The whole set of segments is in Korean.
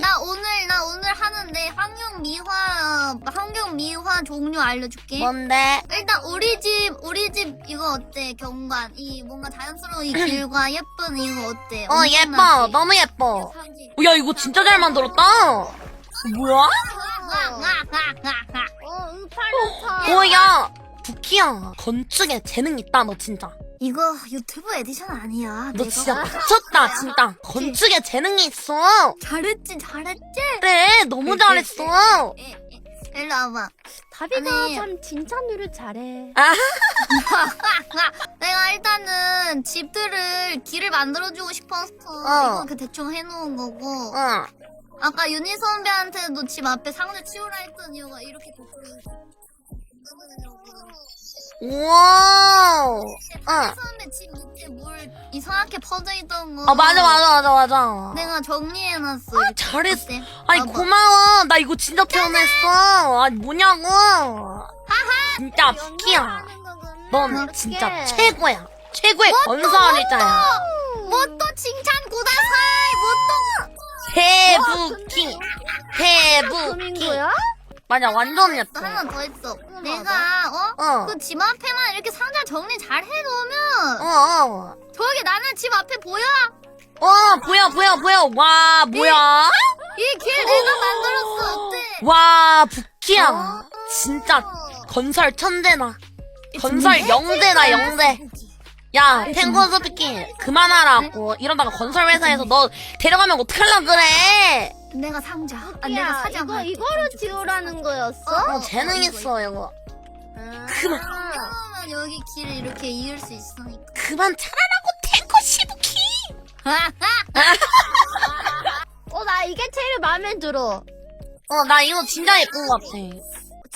나 오늘 나 오늘 하는데 환경 미화 환경 미화 종류 알려줄게. 뭔데? 일단 우리 집 우리 집 이거 어때 경관 이 뭔가 자연스러운 이 길과 예쁜 이거 어때? 어 예뻐 엄청나지? 너무 예뻐 사진. 야 이거 진짜 잘 만들었다 뭐야? 어, 응팔려차. 뭐야 부키야 건축에 재능 있다 너 진짜 이거 유튜브 에디션 아니야. 너 내가 진짜 미쳤다 진짜 건축에 재능이 있어 잘했지 잘했지. 그래 너무 잘했어 에, 에, 일로 와봐. 다비가 아니. 참 칭찬을 잘해. 아 내가 일단은 집들을 길을 만들어주고 싶어서 어. 이거 그 대충 해놓은 거고 응. 아까 윤희 선배한테도 집 앞에 상자 치우라 했던 이유가 이렇게 거꾸로 우와 집 밑에 물 이상하게 퍼져 있던 거 아 맞아 맞아 맞아 맞아. 내가 정리해놨어 이렇게. 잘했어. 어때? 아니 봐봐. 고마워. 나 이거 진짜 태어났어. 아니 뭐냐고. 진짜 부키야. 넌 어떡해. 진짜 최고야. 최고의 건설이자야 뭐또 칭찬 고다사이. 뭐또? 대부키 거야? 맞아 완전 예뻐 하나 더 있어. 내가 어? 어. 그 집 앞에만 이렇게 상자 정리 잘 해놓으면 어 어. 저기 나는 집 앞에 보여? 어 보여 보여 보여. 와 뭐야? 이 길 내가 만들었어. 어때? 와 부키야. 어. 진짜 건설 천재다. 건설 영재다 영재 야 탱고 소피키 그만하라고. 이러다가 건설 회사에서 너 데려가면 어떡할라 그래 내가 상자. 아, 야, 내가 사장 이거 이거를 지우라는 거였어? 어 재능 있어 이거. 그만. 그러면 여기 길을 이렇게 이을 수 있으니까. 그만 차라라고 탱고 시부키! 어, 나 이게 제일 마음에 들어. 어 나 이거 진짜 예쁜 것 같아.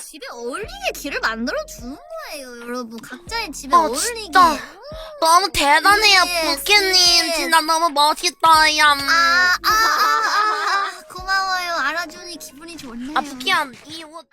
집에 어울리게 길을 만들어 주는 거예요 여러분. 각자의 집에 어, 어울리게. 진짜. 너무 대단해요 부키님. 진짜 너무 음. 아, 아, 아, 아, 아, 고